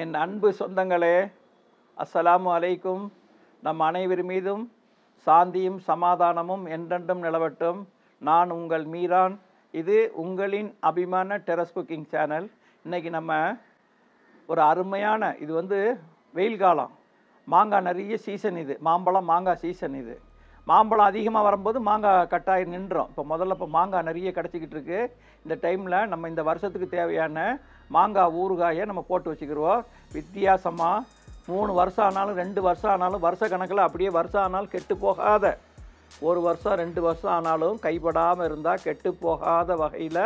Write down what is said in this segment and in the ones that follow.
என் அன்பு சொந்தங்களே அஸ்ஸலாமு அலைக்கும். நம் அனைவர் மீதும் சாந்தியும் சமாதானமும் என்றென்றும் நிலவட்டும். நான் உங்கள் மீரான். இது உங்களின் அபிமான டெரஸ் குக்கிங் சேனல். இன்றைக்கி நம்ம ஒரு அருமையான இது வந்து வெயில் காலம். மாங்காய் நிறைய சீசன் இது. மாம்பழம் மாங்காய் சீசன் இது. மாம்பழம் அதிகமாக வரும்போது மாங்காய் கட்டாயி நின்றோம். இப்போ முதல்ல இப்போ மாங்காய் நிறைய கிடச்சிக்கிட்டு இருக்குது இந்த டைமில் நம்ம இந்த வருஷத்துக்கு தேவையான மாங்காய் ஊறுகாயை நம்ம போட்டு வச்சுக்கிறோம் வித்தியாசமாக மூணு வருஷம் ஆனாலும் ரெண்டு வருஷம் ஆனாலும் வருஷ கணக்கில் அப்படியே வருஷம் ஆனாலும் கெட்டு போகாத. ஒரு வருஷம் ரெண்டு வருஷம் ஆனாலும் கைப்படாமல் இருந்தால் கெட்டு போகாத வகையில்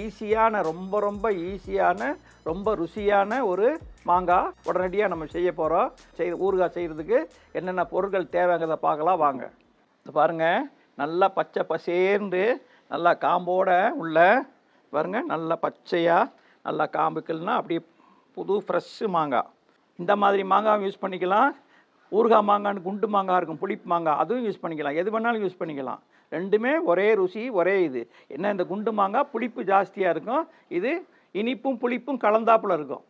ஈஸியான ரொம்ப ரொம்ப ஈஸியான ரொம்ப ருசியான ஒரு மாங்காய் உடனடியாக நம்ம செய்ய போகிறோம் செய் ஊறுகாய் செய்கிறதுக்கு என்னென்ன பொருட்கள் தேவைங்கிறத பார்க்கலாம் வாங்க. பாருங்கள் நல்லா பச்சை பசேர்ந்து நல்லா காம்போட உள்ள பாருங்க நல்லா பச்சையாக நல்லா காம்புக்கள்னா அப்படியே புது ஃப்ரெஷ்ஷு மாங்காய் இந்த மாதிரி மாங்காய் யூஸ் பண்ணிக்கலாம். ஊறுகாய் மாங்கான்னு குண்டு மாங்காய் இருக்கும் புளிப்பு மாங்காய் அதுவும் யூஸ் பண்ணிக்கலாம். எது வேணாலும் யூஸ் பண்ணிக்கலாம். ரெண்டுமே ஒரே ருசி ஒரே இது. என்ன இந்த குண்டு மாங்காய்? புளிப்பு ஜாஸ்தியாக இருக்கும். இது இனிப்பும் புளிப்பும் கலந்தாப்புல இருக்கும்.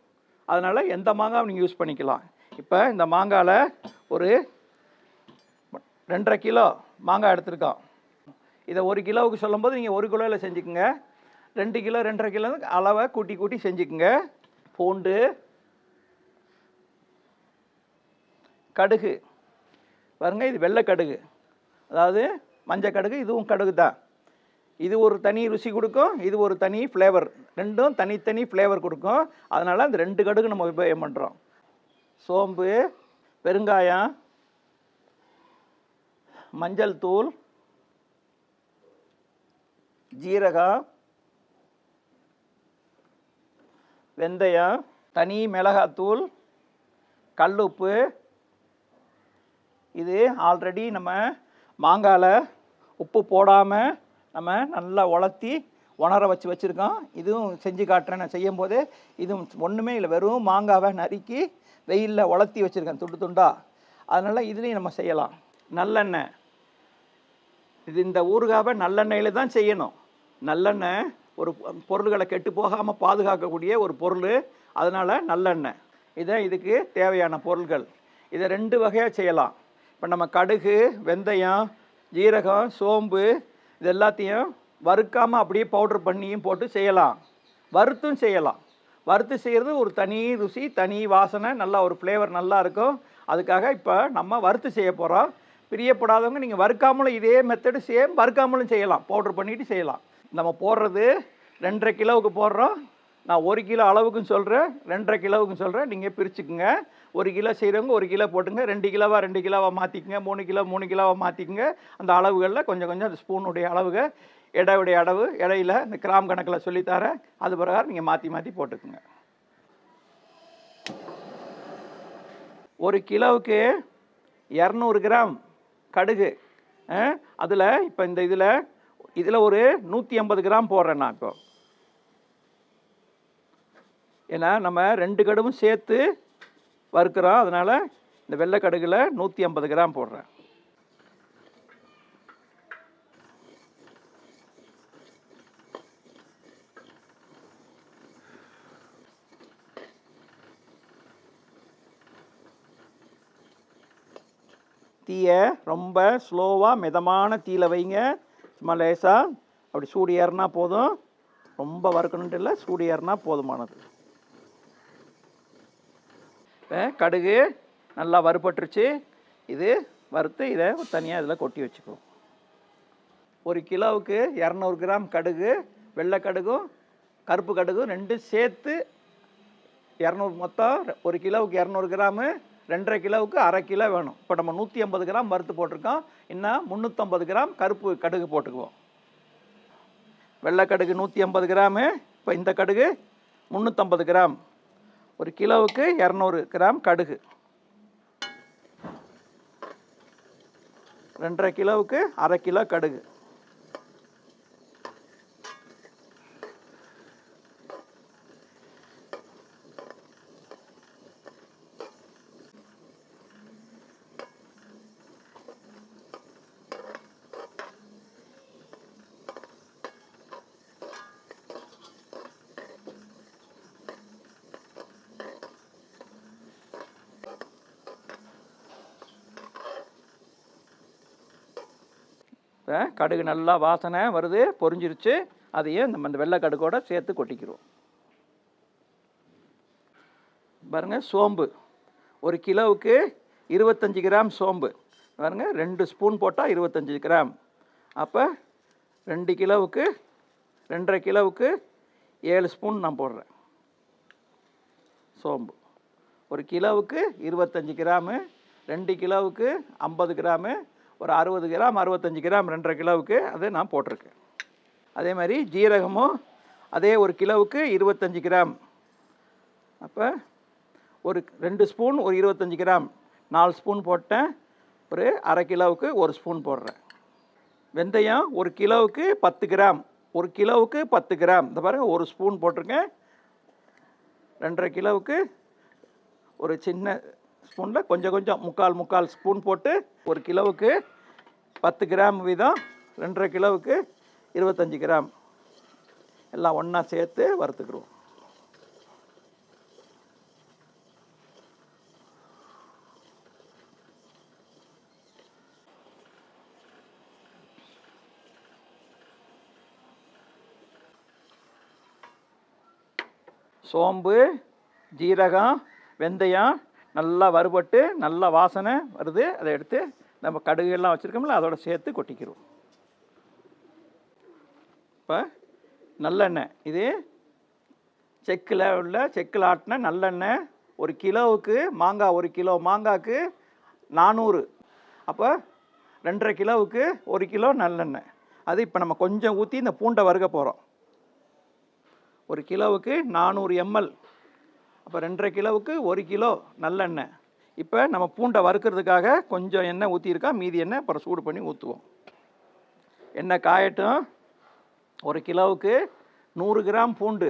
அதனால் எந்த மாங்காய் நீங்கள் யூஸ் பண்ணிக்கலாம். இப்போ இந்த மாங்காயில் ஒரு ரெண்டரை கிலோ மாங்காய் எடுத்திருக்கோம். இதை ஒரு கிலோவுக்கு சொல்லும்போது நீங்கள் ஒரு கிலோவில் செஞ்சுக்கோங்க. ரெண்டு கிலோ ரெண்டரை கிலோ அளவை கூட்டி கூட்டி செஞ்சுக்குங்க. பூண்டு கடுகு. பாருங்கள் இது வெள்ளை கடுகு. அதாவது மஞ்சள் கடுகு இதுவும் கடுகு தான். இது ஒரு தனி ருசி கொடுக்கும் இது ஒரு தனி ஃப்ளேவர் ரெண்டும் தனித்தனி ஃப்ளேவர் கொடுக்கும். அதனால் அந்த ரெண்டு கடுகு நம்ம உபயோகம் பண்ணுறோம் சோம்பு பெருங்காயம் மஞ்சள் தூள் ஜீரகம் வெந்தயம் தனி மிளகாத்தூள் கல்லுப்பு. இது ஆல்ரெடி நம்ம மாங்காயில் உப்பு போடாமல் நம்ம நல்லா உலர்த்தி உணர வச்சு வச்சுருக்கோம். இதுவும் செஞ்சு காட்டுறேன். நான் செய்யும் போது இதுவும் ஒன்றுமே இல்லை. வெறும் மாங்காவை நறுக்கி வெயிலில் உலர்த்தி வச்சுருக்கேன் துண்டு துண்டாக அதனால் இதுலேயும் நம்ம செய்யலாம். நல்லெண்ணெய். இது இந்த ஊறுகாவை நல்லெண்ணெயில் தான் செய்யணும். நல்லெண்ணெய் ஒரு பொருள்களை கெட்டு போகாமல் பாதுகாக்கக்கூடிய ஒரு பொருள். அதனால் நல்லெண்ணெய். இதை இதுக்கு தேவையான பொருள்கள். இதை ரெண்டு வகையாக செய்யலாம். இப்போ நம்ம கடுகு வெந்தயம் ஜீரகம் சோம்பு இது எல்லாத்தையும் வறுக்காமல் அப்படியே பவுடர் பண்ணியும் போட்டு செய்யலாம். வறுத்தும் செய்யலாம். வறுத்து செய்கிறது ஒரு தனி ருசி தனி வாசனை நல்லா ஒரு ஃப்ளேவர் நல்லா இருக்கும். அதுக்காக இப்போ நம்ம வறுத்து செய்ய போகிறோம் பிரியப்படாதவங்க நீங்கள் வறுக்காமலும் இதே மெத்தடு சேம் வறுக்காமலும் செய்யலாம். பவுடர் பண்ணிவிட்டு செய்யலாம். நம்ம போடுறது ரெண்டரை கிலோவுக்கு போடுறோம். நான் ஒரு கிலோ அளவுக்கும் சொல்கிறேன் ரெண்டரை கிலோவுக்கும் சொல்கிறேன் நீங்கள் பிரிச்சுக்குங்க. ஒரு கிலோ செய்கிறவங்க ஒரு கிலோ போட்டுங்க. ரெண்டு கிலோவாக ரெண்டு கிலோவாக மாற்றிக்குங்க மூணு கிலோ மூணு கிலோவாக மாற்றிக்குங்க அந்த அளவுகளில் கொஞ்சம் கொஞ்சம் அந்த ஸ்பூனுடைய அளவுகள் எடையுடைய அளவு இடையில இந்த கிராம் கணக்கில் சொல்லித்தரேன். அது பிரகாரம் நீங்கள் மாற்றி மாற்றி போட்டுக்குங்க. ஒரு கிலோவுக்கு இரநூறு கிராம் கடுகு அதில் இப்போ இந்த இதில் இதில் ஒரு நூற்றி ஐம்பது கிராம் போடுறேன் நான் இப்போ. ஏன்னா நம்ம ரெண்டு கடுவும் சேர்த்து வறுக்கிறோம். அதனால் இந்த வெள்ளை கடுகில் நூற்றி ஐம்பது கிராம் போடுறேன். தீயை ரொம்ப ஸ்லோவாக மிதமான தீயில் வைங்க. சும்மா லேசாக அப்படி சூடு ஏறினா போதும். ரொம்ப வறுக்கணுன்ட்டு இல்லை சூடு ஏறினா போதுமானது. இப்போ கடுகு நல்லா வறுபட்டுருச்சு. இது வறுத்து இதை தனியாக இதில் கொட்டி வச்சுக்குவோம் ஒரு கிலோவுக்கு இரநூறு கிராம் கடுகு வெள்ளை கடுகும் கருப்பு கடுகும் ரெண்டும் சேர்த்து இரநூறு மொத்தம் ஒரு கிலோவுக்கு இரநூறு கிராமு ரெண்டரை கிலோவுக்கு அரை கிலோ வேணும். இப்போ நம்ம நூற்றி ஐம்பது கிராம் வறுத்து போட்டிருக்கோம். இன்னும் முந்நூற்றம்பது கிராம் கருப்பு கடுகு போட்டுக்குவோம். வெள்ளை கடுகு நூற்றி ஐம்பது கிராமு. இப்போ இந்த கடுகு முந்நூற்றம்பது கிராம். ஒரு கிலோவுக்கு இரநூறு கிராம் கடுகு. ரெண்டரை கிலோவுக்கு அரை கிலோ கடுகு. கடுகு நல்லா வாசனை வருது பொறிஞ்சிருச்சு அதையும் நம்ம இந்த வெள்ளை கடுகோட சேர்த்து கொட்டிக்கிறோம். பாருங்க சோம்பு. ஒரு கிலோவுக்கு இருபத்தஞ்சி கிராம் சோம்பு. பாருங்க ரெண்டு ஸ்பூன் போட்டால் இருபத்தஞ்சி கிராம். அப்போ ரெண்டு கிலோவுக்கு ரெண்டரை கிலோவுக்கு ஏழு ஸ்பூன் நான் போடுறேன். சோம்பு. ஒரு கிலோவுக்கு இருபத்தஞ்சி கிராமு ரெண்டு கிலோவுக்கு ஐம்பது கிராமு ஒரு அறுபது கிராம் அறுபத்தஞ்சி கிராம் ரெண்டரை கிலோவுக்கு அதை நான் போட்டிருக்கேன். அதே மாதிரி ஜீரகமும் அதே ஒரு கிலோவுக்கு இருபத்தஞ்சி கிராம். அப்போ ஒரு ரெண்டு ஸ்பூன் ஒரு இருபத்தஞ்சி கிராம். நாலு ஸ்பூன் போட்டேன். ஒரு அரை கிலோவுக்கு ஒரு ஸ்பூன் போடுறேன். வெந்தயம் ஒரு கிலோவுக்கு பத்து கிராம். ஒரு கிலோவுக்கு பத்து கிராம். இந்த பாருங்கள் ஒரு ஸ்பூன் போட்டிருக்கேன். ரெண்டரை கிலோவுக்கு ஒரு சின்ன ஸ்பூனில் கொஞ்சம் கொஞ்சம் முக்கால் முக்கால் ஸ்பூன் போட்டு ஒரு கிலோவுக்கு பத்து கிராம் வீதம் ரெண்டரை கிலோவுக்கு இருபத்தஞ்சி கிராம். எல்லாம் ஒன்றா சேர்த்து வறுத்துக்கிடுவோம் சோம்பு ஜீரகம் வெந்தயம் நல்லா வறுபட்டு நல்லா வாசனை வருது. அதை எடுத்து நம்ம கடுகு எல்லாம் வச்சுருக்கோம்ல அதோட சேர்த்து கொட்டிக்கிறோம் இப்போ நல்லெண்ணெய். இது செக்கில் உள்ள செக்கில் ஆட்டின நல்லெண்ணெய். ஒரு கிலோவுக்கு மாங்காய் ஒரு கிலோ மாங்காய்க்கு நானூறு. அப்போ ரெண்டரை கிலோவுக்கு ஒரு கிலோ நல்லெண்ணெய். அது இப்போ நம்ம கொஞ்சம் ஊற்றி இந்த பூண்டை வறுக்க போகிறோம் ஒரு கிலோவுக்கு நானூறு எம்எல். அப்போ ரெண்டரை கிலோவுக்கு ஒரு கிலோ நல்லெண்ணெய். இப்போ நம்ம பூண்டை வறுக்கிறதுக்காக கொஞ்சம் எண்ணெய் ஊற்றியிருக்கா மீதி எண்ணெய் அப்புறம் சூடு பண்ணி ஊற்றுவோம் எண்ணெய் காயட்டும். ஒரு கிலோவுக்கு நூறு கிராம் பூண்டு.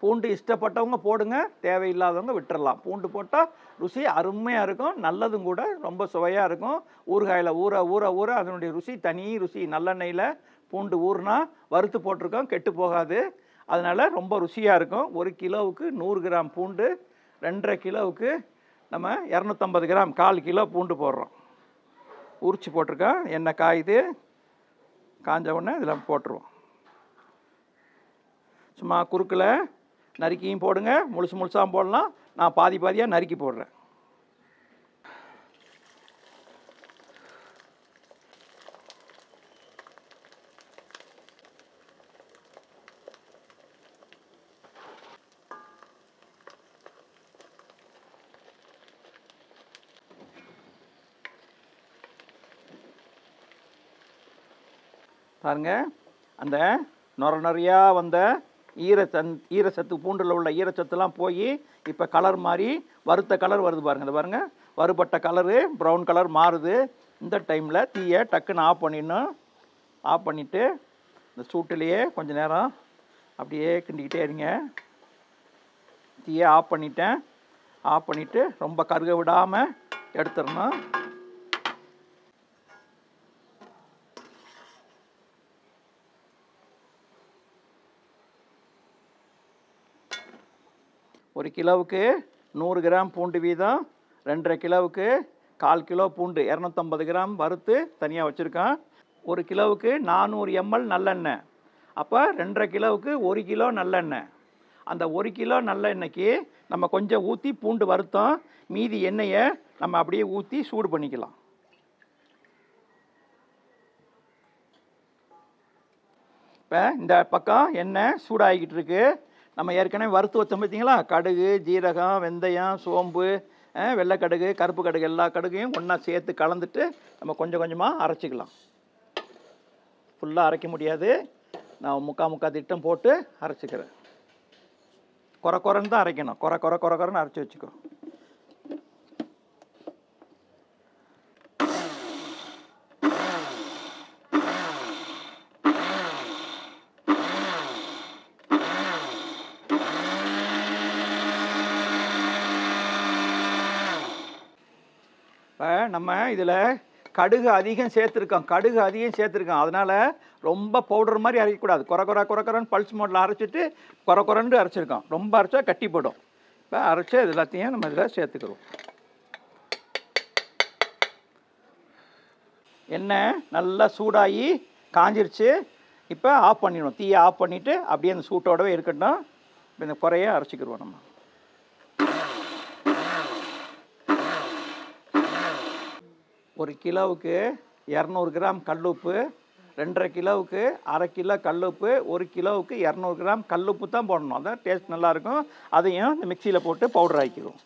பூண்டு இஷ்டப்பட்டவங்க போடுங்க தேவையில்லாதவங்க விட்டுறலாம். பூண்டு போட்டால் ருசி அருமையாக இருக்கும் நல்லதும் கூட ரொம்ப சுவையாக இருக்கும். ஊறுகாயில் ஊற ஊற ஊற அதனுடைய ருசி தனி ருசி. நல்லெண்ணெயில் பூண்டு ஊறுனா வறுத்து போட்டிருக்கோம் கெட்டு போகாது. அதனால் ரொம்ப ருசியாக இருக்கும். ஒரு கிலோவுக்கு நூறு கிராம் பூண்டு ரெண்டரை கிலோவுக்கு நம்ம இரநூத்தம்பது கிராம் கால் கிலோ பூண்டு போடுறோம். உரிச்சு போட்டிருக்கோம். எண்ணெய் காயுது காஞ்ச உடனே இதில் போட்டுருவோம். சும்மா குறுக்கில் நறுக்கியும் போடுங்க. முழுசு முழுசாகவும் போடலாம். நான் பாதி பாதியாக நறுக்கி போடுறேன். பாருங்க. அந்த நொர நொறையாக வந்த ஈரச்சந் ஈரச்சத்து பூண்டில் உள்ள ஈரச்சத்துலாம் போய் இப்போ கலர் மாறி வறுத்த கலர் வருது பாருங்கள் இந்த பாருங்கள் வறுபட்ட கலரு ப்ரௌன் கலர் மாறுது. இந்த டைமில் தீயை டக்குன்னு ஆஃப் பண்ணிடணும். ஆஃப் பண்ணிவிட்டு இந்த சூட்டிலேயே கொஞ்சம் நேரம் அப்படியே கிண்டிக்கிட்டே இருங்க. தீயை ஆஃப் பண்ணிட்டேன். ஆஃப் பண்ணிவிட்டு ரொம்ப கருக விடாமல் எடுத்துடணும். ஒரு கிலோவுக்கு நூறு கிராம் பூண்டு வீதம் ரெண்டரை கிலோவுக்கு கால் கிலோ பூண்டு இரநூத்தம்பது கிராம் வறுத்து தனியாக வச்சுருக்கேன். ஒரு கிலோவுக்கு நானூறு எம்எல் நல்லெண்ணெய். அப்போ ரெண்டரை கிலோவுக்கு ஒரு கிலோ நல்லெண்ணெய். அந்த ஒரு கிலோ நல்லெண்ணெய்க்கு நம்ம கொஞ்சம் ஊற்றி பூண்டு வறுத்தோம். மீதி எண்ணெயை நம்ம அப்படியே ஊற்றி சூடு பண்ணிக்கலாம். இப்போ இந்த பக்கம் எண்ணெய் சூடாகிக்கிட்டு இருக்குது நம்ம ஏற்கனவே வறுத்து வச்சோம் பார்த்தீங்களா? கடுகு ஜீரகம் வெந்தயம் சோம்பு வெள்ளை வெள்ளைக்கடுகு கருப்பு கடுகு எல்லா கடுகையும் ஒன்றா சேர்த்து கலந்துட்டு நம்ம கொஞ்சம் கொஞ்சமாக அரைச்சிக்கலாம். ஃபுல்லாக அரைக்க முடியாது. நான் முக்கா முக்கா திட்டம் போட்டு அரைச்சிக்கிறேன். குறை குறைன்னு தான் அரைக்கணும். குறை குறை குறை குறைன்னு அரைச்சி வச்சுக்கோ இப்போ நம்ம இதில் கடுகு அதிகம் சேர்த்துருக்கோம் கடுகு அதிகம் சேர்த்துருக்கோம் அதனால் ரொம்ப பவுடர் மாதிரி அரைக்கக்கூடாது. குறை குறை குறைக்குறன்னு பல்ஸ் மோட்டில் அரைச்சிட்டு குறை குறைன்னு அரைச்சிருக்கோம் ரொம்ப அரைச்சா கட்டி போடும். இப்போ அரைச்சா இது எல்லாத்தையும் நம்ம இதில் சேர்த்துக்கிறோம். எண்ணெய் நல்லா சூடாகி காஞ்சிருச்சு. இப்போ ஆஃப் பண்ணிடணும். தீயை ஆஃப் பண்ணிவிட்டு அப்படியே அந்த சூட்டோடவே இருக்கட்டும். இந்த குறைய அரைச்சிக்கிடுவோம் நம்ம. ஒரு கிலோவுக்கு இரநூறு கிராம் கல்லுப்பு ரெண்டரை கிலோவுக்கு அரை கிலோ கல்லுப்பு ஒரு கிலோவுக்கு இரநூறு கிராம் கல்லுப்பு தான் போடணும். அதான் டேஸ்ட் நல்லாயிருக்கும் அதையும் இந்த மிக்சியில் போட்டு பவுடர் ஆக்கிடுவோம்.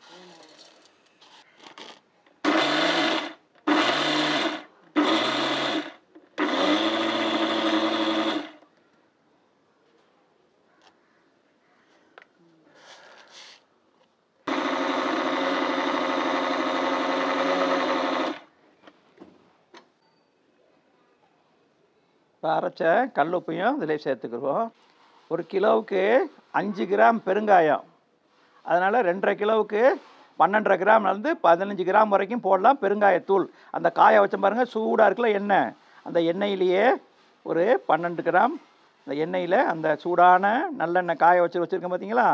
இப்போ அரைச்ச கல்லுப்பையும் இதில் சேர்த்துக்குருவோம் ஒரு கிலோவுக்கு அஞ்சு கிராம் பெருங்காயம். அதனால் ரெண்டரை கிலோவுக்கு பன்னெண்டரை கிராம்லேருந்து பதினஞ்சு கிராம் வரைக்கும் போடலாம் பெருங்காயத்தூள். அந்த காய வச்ச பாருங்கள் சூடாக இருக்குல்ல எண்ணெய். அந்த எண்ணெயிலேயே ஒரு பன்னெண்டு கிராம் அந்த எண்ணெயில் அந்த சூடான நல்லெண்ணெய் காய வச்சு வச்சுருக்கோம் பார்த்தீங்களா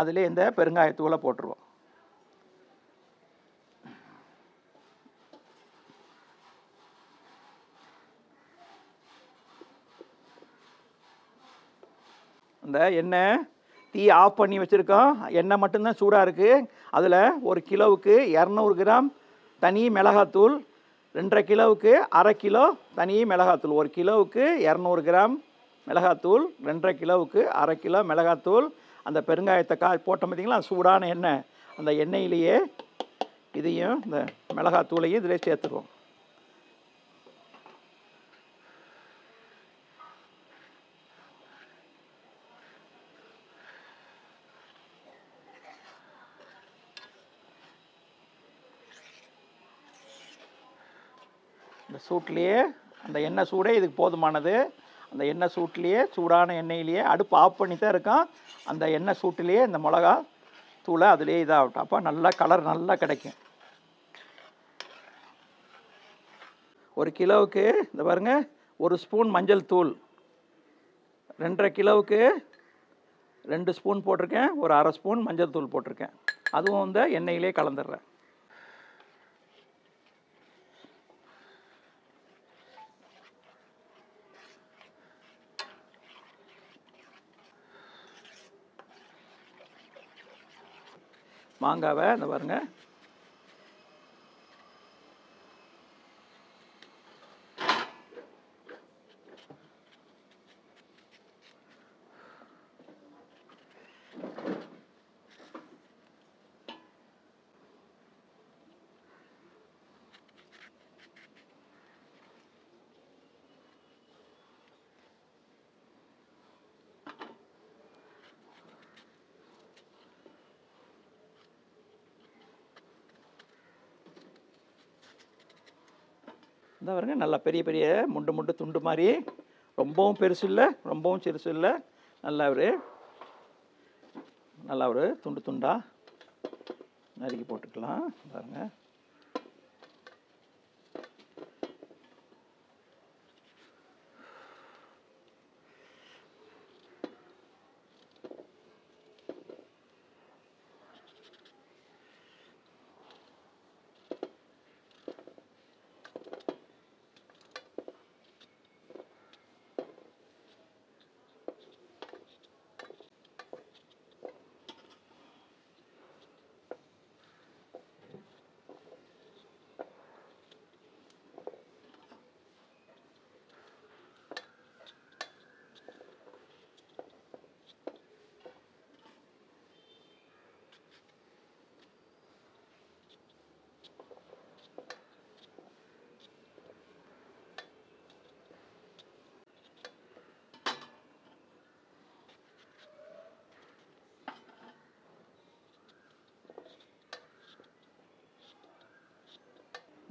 அதிலே இந்த பெருங்காயத்தூளை போட்டுருவோம். இந்த எண்ணெய் தீ ஆஃப் பண்ணி வச்சுருக்கோம். எண்ணெய் மட்டும்தான் சூடாக இருக்குது அதில் ஒரு கிலோவுக்கு இரநூறு கிராம் தனி மிளகாத்தூள் ரெண்டரை கிலோவுக்கு அரை கிலோ தனி மிளகாத்தூள் ஒரு கிலோவுக்கு இரநூறு கிராம் மிளகாத்தூள் ரெண்டரை கிலோவுக்கு அரை கிலோ மிளகாத்தூள். அந்த பெருங்காயத்தை கா போட்டோம் பார்த்தீங்களா சூடான எண்ணெய். அந்த எண்ணெயிலேயே இதையும் இந்த மிளகாத்தூளையும் இதிலே சேர்த்துருவோம். சூட்லேயே அந்த எண்ணெய் சூடே இதுக்கு போதுமானது. அந்த எண்ணெய் சூட்லேயே சூடான எண்ணெயிலேயே அடுப்பு ஆஃப் பண்ணி தான் இருக்கோம். அந்த எண்ணெய் சூட்டிலேயே இந்த மிளகா தூளை அதிலே இதாகட்டும். அப்போ நல்லா கலர் நல்லா கிடைக்கும். ஒரு கிலோவுக்கு இந்த பாருங்க ஒரு ஸ்பூன் மஞ்சள் தூள். ரெண்டரை கிலோவுக்கு ரெண்டு ஸ்பூன் போட்டிருக்கேன். ஒரு அரை ஸ்பூன் மஞ்சள் தூள் போட்டிருக்கேன். அதுவும் இந்த எண்ணெயிலே கலந்துடுறேன். மாங்காவை இந்த பாருங்கள் இந்த பாருங்க நல்லா பெரிய பெரிய முண்டு முண்டு துண்டு மாதிரி. ரொம்பவும் பெருசு இல்லை ரொம்பவும் சிறுசு இல்லை. நல்லா ஒரு நல்லா ஒரு துண்டு துண்டாக நறுக்கி போட்டுக்கலாம். பாருங்கள்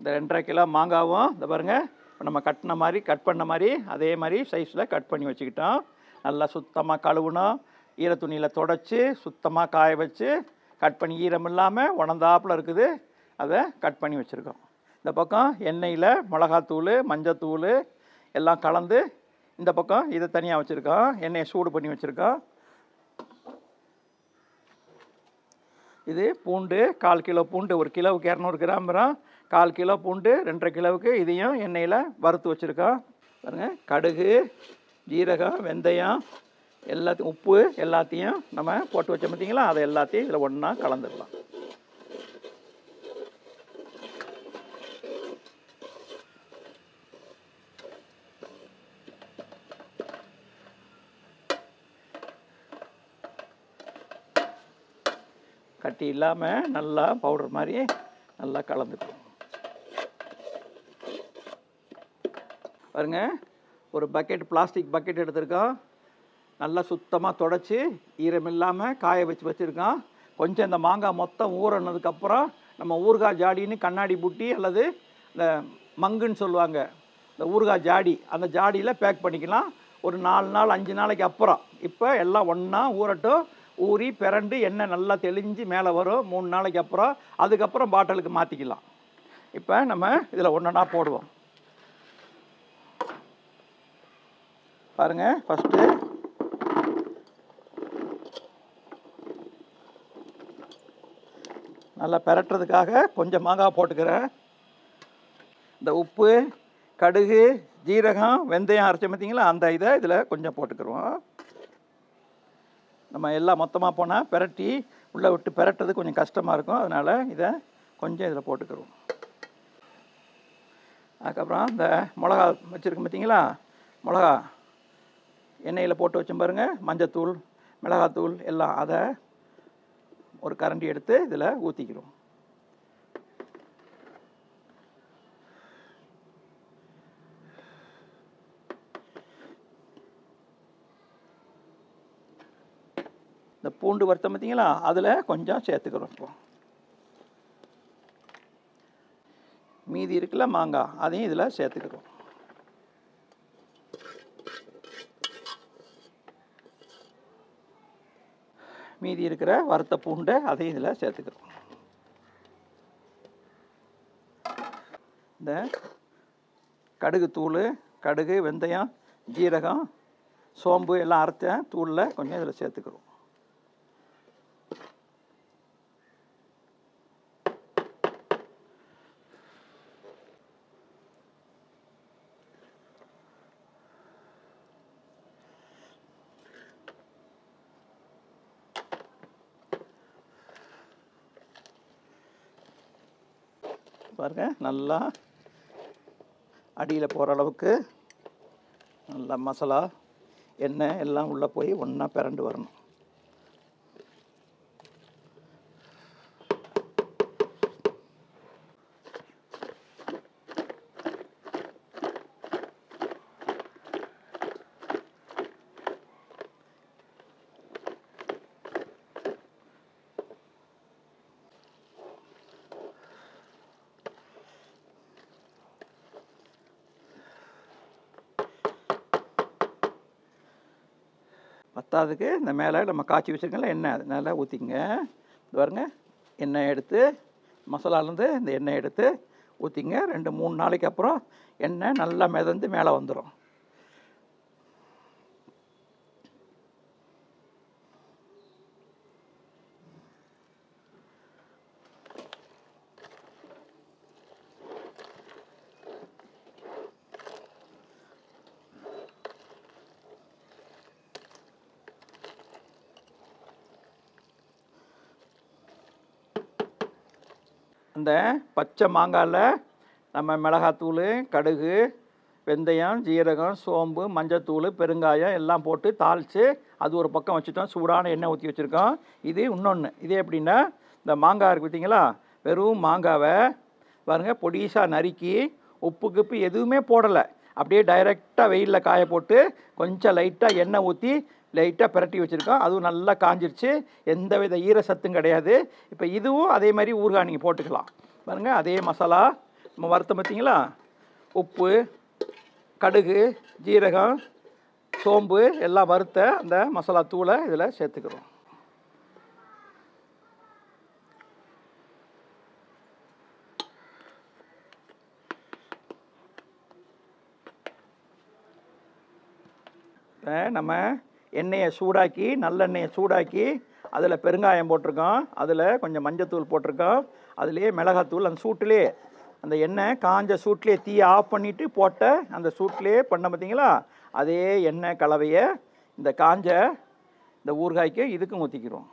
இந்த ரெண்டரை கிலோ மாங்காவும் இந்த பாருங்கள் இப்போ நம்ம கட்டின மாதிரி கட் பண்ண மாதிரி அதே மாதிரி சைஸில் கட் பண்ணி வச்சுக்கிட்டோம். நல்லா சுத்தமாக கழுவணும். ஈர துணியில் தொடச்சி சுத்தமாக காய வச்சு கட் பண்ணி ஈரம் இல்லாமல் உணந்தாப்பில் இருக்குது. அதை கட் பண்ணி வச்சுருக்கோம். இந்த பக்கம் எண்ணெயில் மிளகாத்தூள் மஞ்சத்தூள் எல்லாம் கலந்து இந்த பக்கம் இதை தனியாக வச்சுருக்கோம். எண்ணெயை சூடு பண்ணி வச்சுருக்கோம். இது பூண்டு கால் கிலோ பூண்டு ஒரு கிலோவுக்கு இரநூறு கிராம் வரும். கால் கிலோ பூண்டு ரெண்டரை கிலோவுக்கு இதையும் எண்ணெயில் வறுத்து வச்சுருக்கோம் பாருங்கள் கடுகு ஜீரகம் வெந்தயம் எல்லாத்தையும் உப்பு எல்லாத்தையும் நம்ம போட்டு வச்சோம் பார்த்தீங்களா அதை எல்லாத்தையும் இதில் ஒன்றா கலந்துடலாம் கட்டி இல்லாமல் நல்லா பவுடர் மாதிரி நல்லா கலந்துக்கணும். பாருங்க. ஒரு பக்கெட் பிளாஸ்டிக் பக்கெட் எடுத்திருக்கோம் நல்லா சுத்தமாக தொடச்சி ஈரம் இல்லாமல் காய வச்சு வச்சுருக்கோம் கொஞ்சம் இந்த மாங்காய் மொத்தம் ஊறினதுக்கப்புறம் நம்ம ஊறுகாய் ஜாடின்னு கண்ணாடி புட்டி அல்லது இந்த மங்குன்னு சொல்லுவாங்க. இந்த ஊறுகாய் ஜாடி அந்த ஜாடியில் பேக் பண்ணிக்கலாம். ஒரு நாலு நாள் அஞ்சு நாளைக்கு அப்புறம். இப்போ எல்லாம் ஒன்றா ஊறட்டும். ஊறி பிறண்டு எண்ணெய் நல்லா தெளிஞ்சு மேலே வரும். மூணு நாளைக்கு அப்புறம். அதுக்கப்புறம் பாட்டிலுக்கு மாற்றிக்கலாம் இப்போ நம்ம இதில் ஒன்றா போடுவோம். பாருங்க ஃபஸ்ட்டு நல்லா பெரட்டுறதுக்காக கொஞ்சம் மாங்காய் போட்டுக்கிறேன். இந்த உப்பு கடுகு ஜீரகம் வெந்தயம் அரைச்ச பார்த்தீங்களா அந்த இதை இதில் கொஞ்சம் போட்டுக்கிறோம் நம்ம எல்லாம் மொத்தமாக போனால் பெரட்டி உள்ளே விட்டு பெரட்டுறது கொஞ்சம் கஷ்டமாக இருக்கும். அதனால் இதை கொஞ்சம் இதில் போட்டுக்கிருவோம். அதுக்கப்புறம் இந்த மிளகா வச்சுருக்கோம் பார்த்தீங்களா மிளகா எண்ணெயில் போட்டு வச்சோம் பாருங்கள் மஞ்சத்தூள் மிளகாத்தூள் எல்லாம் அதை ஒரு கரண்டி எடுத்து இதில் ஊற்றிக்கிறோம் இந்த பூண்டு வறுத்தம் பார்த்தீங்களா? அதில் கொஞ்சம் சேர்த்துக்கிறோம் இப்போ. மீதி இருக்குல்ல மாங்காய் அதையும் இதில் சேர்த்துக்கிறோம். மீதி இருக்கிற வறுத்த பூண்டை அதையும் இதில் சேர்த்துக்கிறோம். இந்த கடுகு தூள் கடுகு வெந்தயம் ஜீரகம் சோம்பு எல்லாம் அரைச்ச தூளில் கொஞ்சம் இதில் சேர்த்துக்கிறோம் பாருங்க நல்லா அடியில் போகிற அளவுக்கு நல்லா மசாலா எண்ணெய் எல்லாம் உள்ளே போய் ஒன்றா பிறண்டு வரணும். பத்தாததுக்கு இந்த மேலே நம்ம காய்ச்சி வச்சுருக்கோம்ல எண்ணெய். அது நல்லா ஊற்றிங்க இது பாருங்க எண்ணெய் எடுத்து மசாலாலேருந்து இந்த எண்ணெய் எடுத்து ஊற்றிங்க ரெண்டு மூணு நாளைக்கு அப்புறம் எண்ணெய் நல்லா மிதந்து மேலே வந்துடும் அந்த பச்சை மாங்காயில் நம்ம மிளகாத்தூள் கடுகு வெந்தயம் ஜீரகம் சோம்பு மஞ்சத்தூள் பெருங்காயம் எல்லாம் போட்டு தாளித்து அது ஒரு பக்கம் வச்சுட்டோம். சூடான எண்ணெய் ஊற்றி வச்சுருக்கோம். இது இன்னொன்று இது எப்படின்னா இந்த மாங்காய் இருக்குது பார்த்தீங்களா? வெறும் மாங்காவை பாருங்கள் பொடிசாக நறுக்கி உப்பு கிப்பு எதுவுமே போடலை. அப்படியே டைரெக்டாக வெயிலில் காய போட்டு கொஞ்சம் லைட்டாக எண்ணெய் ஊற்றி லைட்டாக பிரட்டி வச்சுருக்கோம். அதுவும் நல்லா காஞ்சிருச்சு. எந்த வித ஈர சத்தும் கிடையாது. இப்போ இதுவும் அதே மாதிரி ஊறுகாய் நீங்கள் போட்டுக்கலாம். பாருங்கள் அதே மசாலா. நம்ம வறுத்தம் பார்த்தீங்களா உப்பு கடுகு ஜீரகம் சோம்பு எல்லாம் வறுத்த அந்த மசாலா தூளை இதில் சேர்த்துக்கிறோம். நம்ம எண்ணெயை சூடாக்கி நல்லெண்ணெயை சூடாக்கி அதில் பெருங்காயம் போட்டிருக்கோம் அதில் கொஞ்சம் மஞ்சத்தூள் போட்டிருக்கோம் அதுலேயே மிளகாத்தூள் அந்த சூட்டிலே அந்த எண்ணெய் காஞ்ச சூட்லேயே தீயை ஆஃப் பண்ணிவிட்டு போட்ட அந்த சூட்லேயே பண்ண பார்த்தீங்களா? அதே எண்ணெய் கலவையை இந்த காஞ்ச இந்த ஊறுகாய்க்கு இதுக்கும் ஊற்றிக்கிறோம்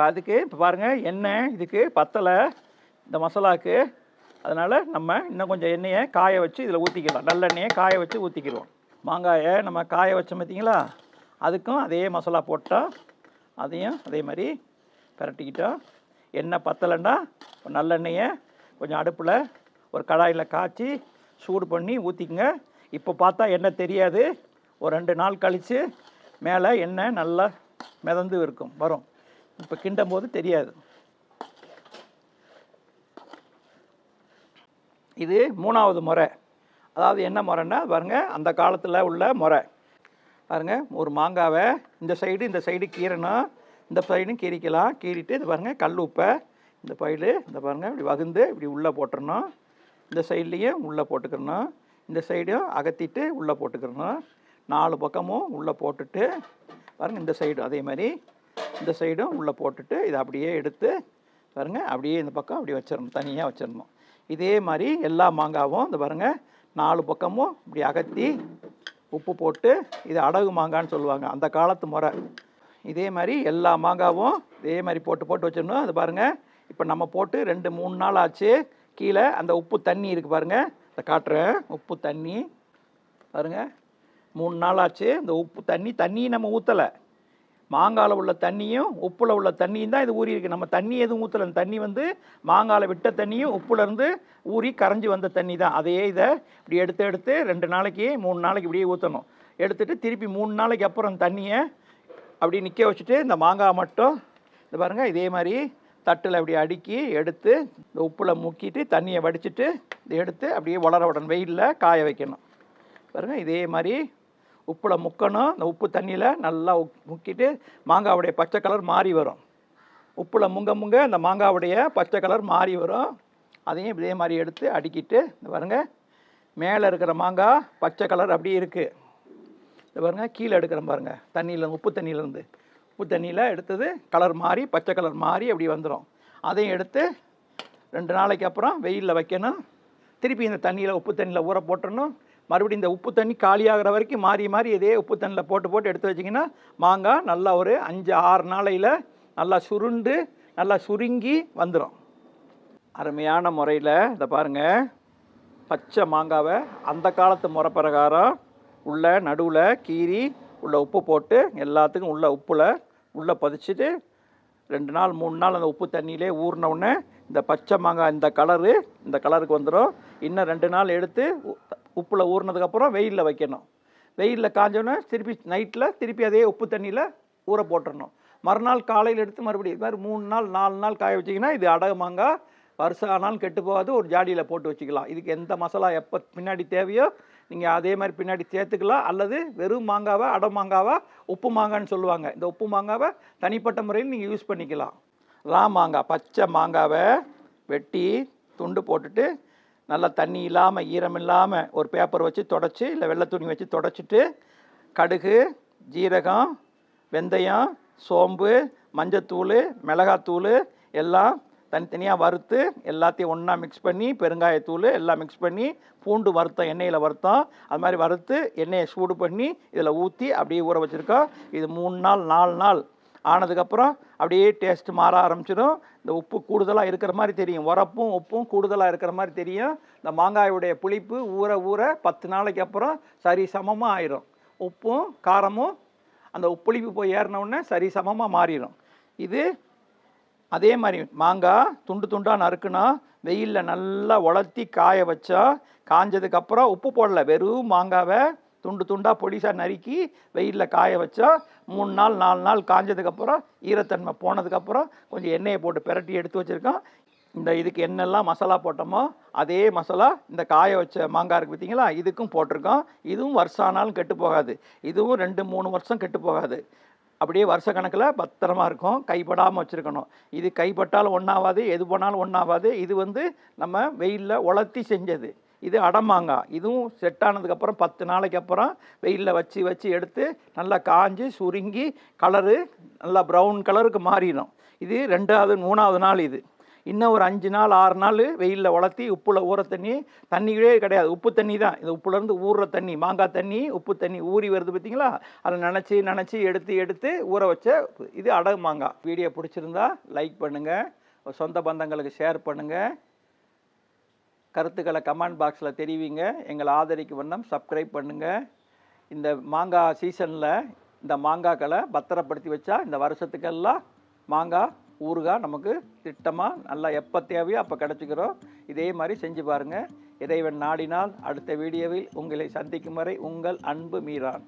இப்போ அதுக்கு இப்போ பாருங்கள் எண்ணெய் இதுக்கு பத்தலை இந்த மசாலாவுக்கு அதனால் நம்ம இன்னும் கொஞ்சம் எண்ணெயை காய வச்சு இதில் ஊற்றிக்கலாம் நல்லெண்ணெயை காய வச்சு ஊற்றிக்கிறோம் மாங்காயை நம்ம காய வச்சோம் பார்த்தீங்களா அதுக்கும் அதே மசாலா போட்டால் அதையும் அதே மாதிரி பிரட்டிக்கிட்டோம் எண்ணெய் பத்தலைன்னா நல்லெண்ணெயை கொஞ்சம் அடுப்பில் ஒரு கடாயில் காய்ச்சி சூடு பண்ணி ஊற்றிக்குங்க இப்போ பார்த்தா எண்ணெய் தெரியாது. ஒரு ரெண்டு நாள் கழித்து மேலே எண்ணெய் நல்லா மிதந்து இருக்கும். வரும். இப்போ கிண்டும் போது தெரியாது. இது மூணாவது முறை. அதாவது என்ன முறைன்னா பாருங்கள் அந்த காலத்தில் உள்ள முறை. பாருங்க ஒரு மாங்காவை இந்த சைடு இந்த சைடு கீறணும். இந்த சைடும் கீறிக்கலாம். கீறிட்டு இது பாருங்கள் கல் உப்பை. இந்த பயிலு இந்த பாருங்கள் இப்படி வகுந்து இப்படி உள்ளே போட்டுடணும் இந்த சைட்லேயும் உள்ளே போட்டுக்கிறணும். இந்த சைடும் அகத்திட்டு உள்ளே போட்டுக்கிறணும். நாலு பக்கமும் உள்ளே போட்டுட்டு பாருங்கள் இந்த சைடு அதே மாதிரி இந்த சைடும் உள்ளே போட்டுட்டு இதை அப்படியே எடுத்து பாருங்கள் அப்படியே இந்த பக்கம் அப்படி வச்சிடணும் தனியாக வச்சிடணும் இதே மாதிரி எல்லா மாங்காவும் இந்த பாருங்க நாலு பக்கமும் இப்படி அகத்தி உப்பு போட்டு இது அடகு மாங்கான்னு சொல்லுவாங்க அந்த காலத்து முறை. இதே மாதிரி எல்லா மாங்காவும் இதே மாதிரி போட்டு போட்டு வச்சிடணும். அது பாருங்கள் இப்போ நம்ம போட்டு ரெண்டு மூணு நாள் ஆச்சு கீழே அந்த உப்பு தண்ணி இருக்குது பாருங்கள் இதை காட்டுறேன். உப்பு தண்ணி பாருங்கள் மூணு நாள் ஆச்சு இந்த உப்பு தண்ணி தண்ணி நம்ம ஊற்றலை மாங்காயில் உள்ள தண்ணியும் உப்பில் உள்ள தண்ணியும் தான் இது ஊறி இருக்குது நம்ம தண்ணி எதுவும் ஊற்றல தண்ணி வந்து மாங்காயில் விட்ட தண்ணியும் உப்புலேருந்து ஊறி கரைஞ்சி வந்த தண்ணி தான். அதையே இதை இப்படி எடுத்து எடுத்து ரெண்டு நாளைக்கு மூணு நாளைக்கு இப்படியே ஊற்றணும் எடுத்துகிட்டு திருப்பி மூணு நாளைக்கு அப்புறம் அந்த தண்ணியை அப்படி நிற்க வச்சுட்டு இந்த மாங்காய் மட்டும் இந்த பாருங்கள் இதே மாதிரி தட்டில் அப்படி அடுக்கி எடுத்து இந்த உப்பில் முக்கிட்டு தண்ணியை வடிச்சிட்டு இதை எடுத்து அப்படியே வளர விடணும். வெயிலில் காய வைக்கணும். பாருங்க இதே மாதிரி உப்பில் முக்கணும். இந்த உப்பு தண்ணியில் நல்லா உப்- முக்கிட்டு மாங்காவுடைய பச்சை கலர் மாறி வரும். உப்பில் முங்க முங்க இந்த மாங்காவுடைய பச்சை கலர் மாறி வரும். அதையும் இதே மாதிரி எடுத்து அடுக்கிட்டு இந்த பாருங்க மேலே இருக்கிற மாங்காய் பச்சை கலர் அப்படியே இருக்குது இந்த பாருங்க கீழே எடுக்கிற பாருங்கள் தண்ணியில் உப்பு தண்ணியிலேருந்து. உப்பு தண்ணியில் எடுத்தது கலர் மாறி பச்சை கலர் மாறி அப்படி வந்துடும் அதையும் எடுத்து ரெண்டு நாளைக்கு அப்புறம் வெயிலில் வைக்கணும். திருப்பி இந்த தண்ணியில் உப்பு தண்ணியில் ஊற போட்டுறணும் மறுபடியும் இந்த உப்பு தண்ணி காலியாகிற வரைக்கும் மாறி மாறி இதே உப்பு தண்ணியில் போட்டு போட்டு எடுத்து வச்சிங்கன்னா மாங்காய் நல்லா ஒரு அஞ்சு ஆறு நாளையில் நல்லா சுருண்டு நல்லா சுருங்கி வந்துடும் அருமையான முறையில் இதை பாருங்கள் பச்சை மாங்காவை அந்த காலத்து முறை பிரகாரம் உள்ள நடுவில் கீறி உள்ள உப்பு போட்டு எல்லாத்துக்கும் உள்ள உப்பில் உள்ளே பதிச்சுட்டு ரெண்டு நாள் மூணு நாள் அந்த உப்பு தண்ணியிலே ஊறினவுடனே இந்த பச்சை மாங்காய் இந்த கலரு இந்த கலருக்கு வந்துடும் இன்னும் ரெண்டு நாள் எடுத்து உப்பில் ஊறினதுக்கப்புறம் வெயிலில் வைக்கணும். வெயிலில் காஞ்சோன்னே திருப்பி நைட்டில் திருப்பி அதே உப்பு தண்ணியில் ஊற போட்டுறணும். மறுநாள் காலையில் எடுத்து மறுபடியும் இது மாதிரி மூணு நாள் நாலு நாள் காய வச்சிங்கன்னா இது அடகு மாங்காய் வருஷம் ஆனாலும் கெட்டு போகாது ஒரு ஜாடியில் போட்டு வச்சுக்கலாம். இதுக்கு எந்த மசாலா எப்போ பின்னாடி தேவையோ நீங்கள் அதே மாதிரி பின்னாடி சேர்த்துக்கலாம். அல்லது வெறும் மாங்காவை அடை மாங்காவா உப்பு மாங்கான்னு சொல்லுவாங்க. இந்த உப்பு மாங்காவை தனிப்பட்ட முறையில் நீங்கள் யூஸ் பண்ணிக்கலாம். ரா மாங்காய் பச்சை மாங்காவை வெட்டி துண்டு போட்டுட்டு நல்லா தண்ணி இல்லாமல் ஈரம் இல்லாமல் ஒரு பேப்பர் வச்சு தொடச்சி இல்லை வெள்ளை துணி வச்சு தொடச்சிட்டு கடுகு ஜீரகம் வெந்தயம் சோம்பு மஞ்சத்தூள் மிளகாத்தூள் எல்லாம் தனித்தனியாக வறுத்து எல்லாத்தையும் ஒன்றா மிக்ஸ் பண்ணி பெருங்காயத்தூள் எல்லாம் மிக்ஸ் பண்ணி பூண்டு வறுத்தோம் எண்ணெயில் வறுத்தோம். அது மாதிரி வறுத்து எண்ணெயை சூடு பண்ணி இதில் ஊற்றி அப்படியே ஊற வச்சுருக்கோம். இது மூணு நாள் நாலு நாள் ஆனதுக்கப்புறம் அப்படியே டேஸ்ட் மாற ஆரம்பிச்சிடும். இந்த உப்பு கூடுதலாக இருக்கிற மாதிரி தெரியும். உரப்பும் உப்பும் கூடுதலாக இருக்கிற மாதிரி தெரியும். இந்த மாங்காயுடைய புளிப்பு ஊற ஊற பத்து நாளைக்கு அப்புறம் சரி சமமாக ஆயிரும். உப்பும் காரமும் அந்த புளிப்பு போய் ஏறினவுடனே சரி சமமாக மாறிடும் இது அதே மாதிரி மாங்காய் துண்டு துண்டாக நறுக்குனா வெயிலில் நல்லா உலர்த்தி காய வச்சா காஞ்சதுக்கப்புறம் உப்பு போடல. வெறும் மாங்காவை துண்டு துண்டாக பொடிசாக நறுக்கி வெயிலில் காய வச்சா மூணு நாள் நாலு நாள் காஞ்சதுக்கப்புறம் ஈரத்தன்மை போனதுக்கப்புறம் கொஞ்சம் எண்ணெயை போட்டு பிரட்டி எடுத்து வச்சுருக்கோம். இந்த இதுக்கு என்னெல்லாம் மசாலா போட்டோமோ அதே மசாலா இந்த காய வச்ச மாங்காய் இருக்குது பார்த்தீங்களா? இதுக்கும் போட்டிருக்கோம். இதுவும் வருஷம் ஆனாலும் கெட்டு போகாது. இதுவும் ரெண்டு மூணு வருஷம் கெட்டு போகாது. அப்படியே வருஷ கணக்கில் பத்திரமா இருக்கும். கைப்படாமல் வச்சுருக்கணும். இது கைப்பட்டாலும் ஒன்றாவாது எது போனாலும் ஒன்றாவாது இது வந்து நம்ம வெயிலில் உலர்த்தி செஞ்சது. இது அடமாங்காய். இதுவும் செட் ஆனதுக்கப்புறம் பத்து நாளைக்கு அப்புறம் வெயிலில் வச்சு வச்சு எடுத்து நல்லா காஞ்சு சுருங்கி கலரு நல்லா ப்ரௌன் கலருக்கு மாறிடும். இது ரெண்டாவது மூணாவது நாள் இது. இன்னும் ஒரு அஞ்சு நாள் ஆறு நாள் வெயிலில் வளர்த்தி உப்புல ஊற தண்ணி தண்ணியே கிடையாது. உப்பு தண்ணி தான். இது உப்புலேருந்து ஊறுற தண்ணி மாங்காய் தண்ணி உப்பு தண்ணி ஊறி வருது பார்த்தீங்களா? அதை நினச்சி நினச்சி எடுத்து எடுத்து ஊற வச்ச இது அடகு மாங்காய் வீடியோ பிடிச்சிருந்தா லைக் பண்ணுங்கள் சொந்த பந்தங்களுக்கு ஷேர் பண்ணுங்கள் கருத்துக்களை கமெண்ட் பாக்ஸில் தெரிவிங்க. எங்களை ஆதரிக்கும் வண்ணம் சப்ஸ்கிரைப் பண்ணுங்கள் இந்த மாங்காய் சீசனில் இந்த மாங்காய்களை பத்திரப்படுத்தி வச்சா இந்த வருஷத்துக்கெல்லாம் மாங்காய் ஊறுகாய் நமக்கு திட்டமாக நல்லா எப்போ தேவையோ அப்போ கிடச்சிக்கிறோம். இதே மாதிரி செஞ்சு பாருங்கள் இறைவன் நாடினால் அடுத்த வீடியோவில் உங்களை சந்திக்கும் வரை உங்கள் அன்பு மீறான்